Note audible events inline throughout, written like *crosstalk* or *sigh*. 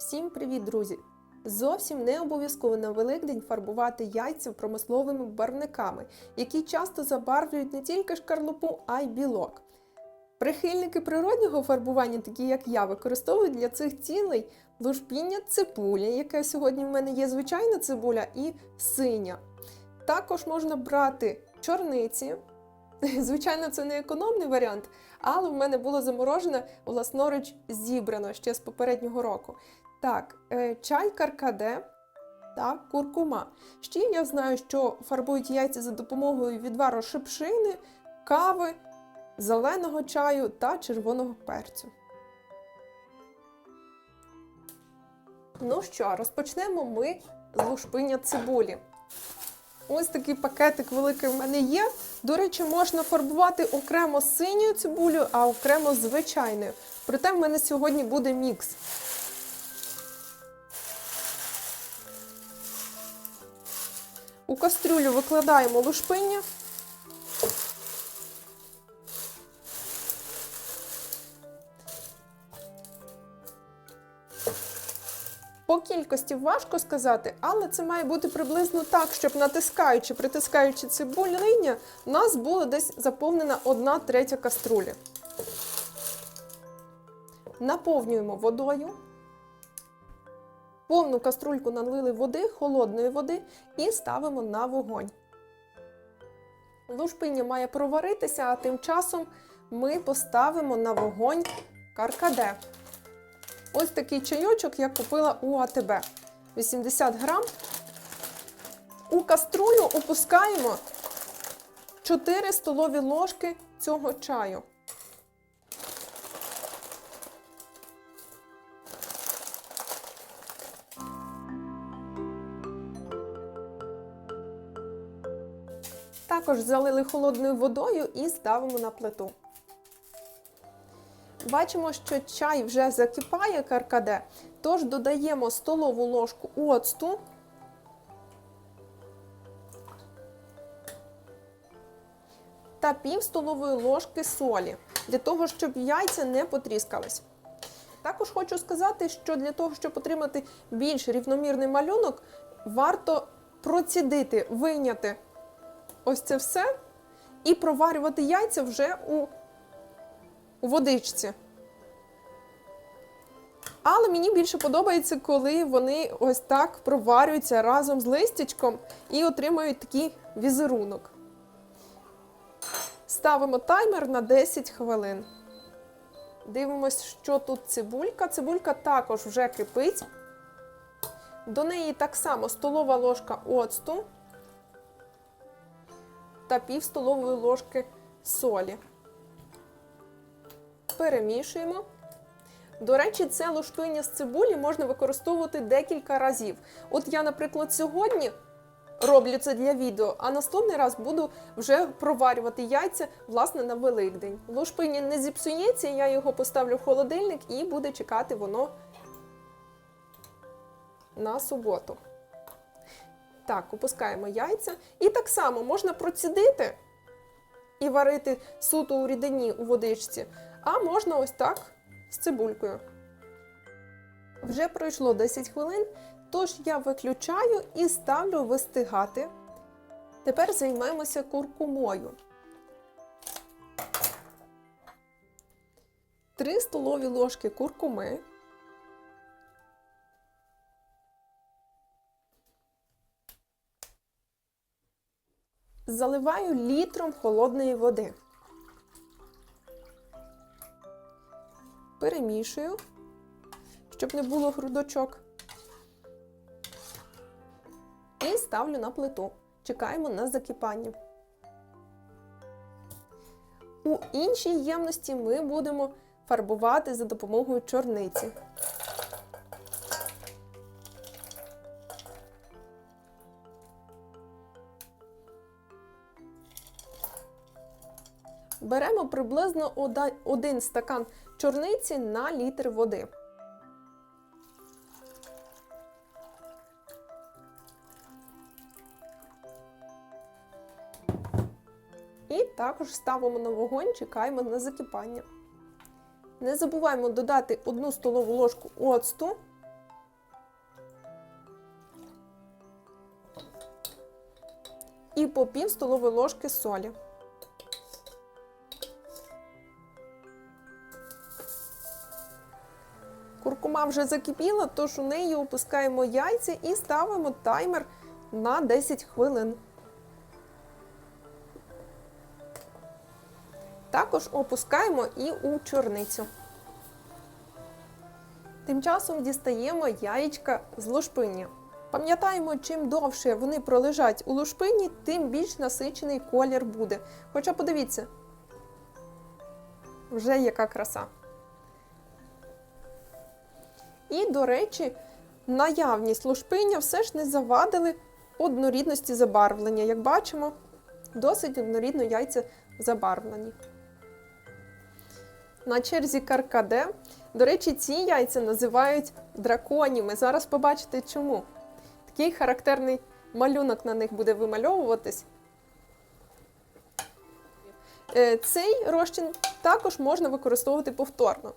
Всім привіт, друзі! Зовсім не обов'язково на Великдень фарбувати яйця промисловими барвниками, які часто забарвлюють не тільки шкарлупу, а й білок. Прихильники природнього фарбування, такі як я, використовують для цих цілей лушпіння цибуля, яке сьогодні в мене є звичайна цибуля, і синя. Також можна брати чорниці. *laughs* Звичайно, це не економний варіант, але в мене було заморожене власноруч зібрано ще з попереднього року. Так, е, чай каркаде та куркума. Ще я знаю, що фарбують яйця за допомогою відвару шипшини, кави, зеленого чаю та червоного перцю. Ну що, розпочнемо ми з лушпиння цибулі. Ось такий пакетик великий в мене є. До речі, можна фарбувати окремо синьою цибулею, а окремо звичайною. Проте в мене сьогодні буде мікс. У кастрюлю викладаємо лушпиння. По кількості важко сказати, але це має бути приблизно так, щоб натискаючи, притискаючи цибулиня, у нас була десь заповнена одна третя каструлі. Наповнюємо водою. Повну каструльку налили води, холодної води і ставимо на вогонь. Лушпиння має проваритися, а тим часом ми поставимо на вогонь каркаде. Ось такий чайочок я купила у АТБ. 80 грам. У каструлю опускаємо 4 столові ложки цього чаю. Також залили холодною водою і ставимо на плиту. Бачимо, що чай вже закипає каркаде, тож додаємо столову ложку оцту. Та пів столової ложки солі, для того, щоб яйця не потріскались. Також хочу сказати, що для того, щоб отримати більш рівномірний малюнок, варто процідити, вийняти ось це все і проварювати яйця вже у у водичці. Але мені більше подобається, коли вони ось так проварюються разом з листячком і отримують такий візерунок. Ставимо таймер на 10 хвилин. Дивимось, що тут цибулька. Цибулька також вже кипить. До неї так само столова ложка оцту та пів столової ложки солі перемішуємо. До речі, це лушпиння з цибулі можна використовувати декілька разів. От я, наприклад, сьогодні роблю це для відео, а наступний раз буду вже проварювати яйця власне на Великдень. Лушпиння не зіпсується, я його поставлю в холодильник і буде чекати воно на суботу. Так, опускаємо яйця. І так само можна процідити і варити суто у рідині у водичці. А можна ось так з цибулькою. Вже пройшло 10 хвилин, тож я виключаю і ставлю вистигати. Тепер займемося куркумою. 3 столові ложки куркуми. Заливаю літром холодної води. перемішую, щоб не було грудочок. І ставлю на плиту. Чекаємо на закипання. У іншій ємності ми будемо фарбувати за допомогою чорниці. беремо приблизно 1 стакан чорниці на літр води. І також ставимо на вогонь, чекаємо на закипання. Не забуваємо додати 1 столову ложку оцту. І по пів столової ложки солі. Куркума вже закипіла, тож у неї опускаємо яйця і ставимо таймер на 10 хвилин. Також опускаємо і у чорницю. Тим часом дістаємо яєчка з лушпиння. Пам'ятаємо, чим довше вони пролежать у лушпині, тим більш насичений колір буде. Хоча подивіться, вже яка краса. І, до речі, наявність лушпиння все ж не завадили однорідності забарвлення. Як бачимо, досить однорідно яйця забарвлені. На черзі каркаде. До речі, ці яйця називають драконіми. Зараз побачите чому. Такий характерний малюнок на них буде вимальовуватись. Е, Цей розчин також можна використовувати повторно.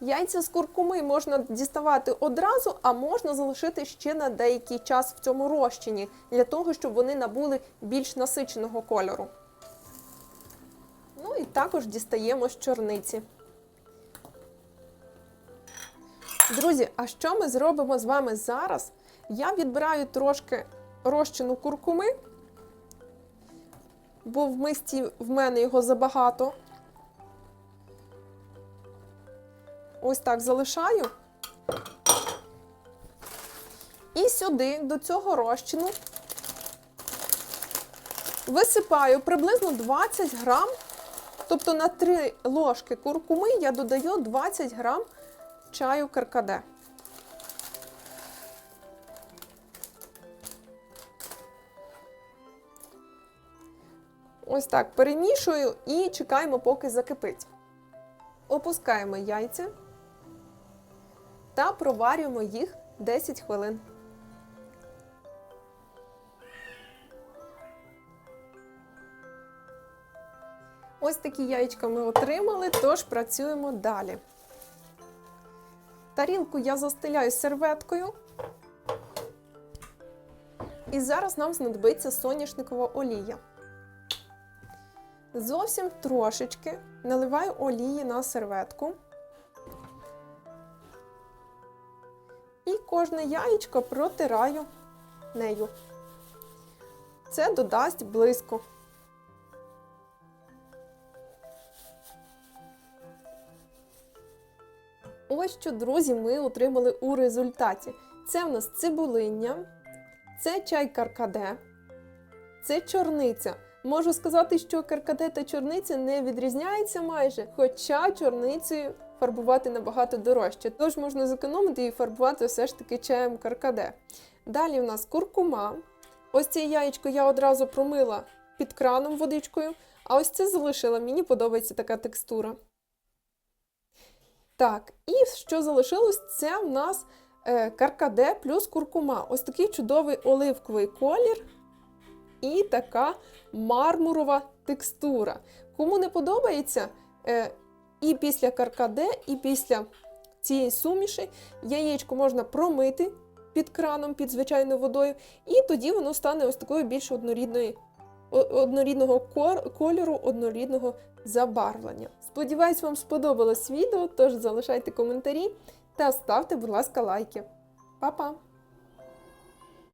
Яйця з куркуми можна діставати одразу, а можна залишити ще на деякий час в цьому розчині, для того, щоб вони набули більш насиченого кольору. Ну і також дістаємо з чорниці. Друзі, а що ми зробимо з вами зараз? Я відбираю трошки розчину куркуми, бо в мисті в мене його забагато. Ось так залишаю. І сюди, до цього розчину, висипаю приблизно 20 грам, тобто на 3 ложки куркуми я додаю 20 грам чаю каркаде. Ось так перемішую і чекаємо, поки закипить. Опускаємо яйця та проварюємо їх 10 хвилин. Ось такі яєчка ми отримали, тож працюємо далі. Тарілку я застеляю серветкою. І зараз нам знадобиться соняшникова олія. Зовсім трошечки наливаю олії на серветку. Кожне яєчко протираю нею. Це додасть блиску. Ось що, друзі, ми отримали у результаті. Це в нас цибулиння, це чай каркаде, це чорниця. Можу сказати, що каркаде та чорниця не відрізняються майже, хоча чорницею фарбувати набагато дорожче. Тож можна зекономити і фарбувати все ж таки чаєм каркаде. Далі в нас куркума. Ось це яєчко я одразу промила під краном водичкою, а ось це залишила. Мені подобається така текстура. Так, і що залишилось, це в нас е, каркаде плюс куркума. Ось такий чудовий оливковий колір і така мармурова текстура. Кому не подобається, е, і після каркаде, і після цієї суміші яєчко можна промити під краном, під звичайною водою, і тоді воно стане ось такою більш однорідної, о- однорідного кольору, однорідного забарвлення. Сподіваюсь, вам сподобалось відео, тож залишайте коментарі та ставте, будь ласка, лайки. Па-па!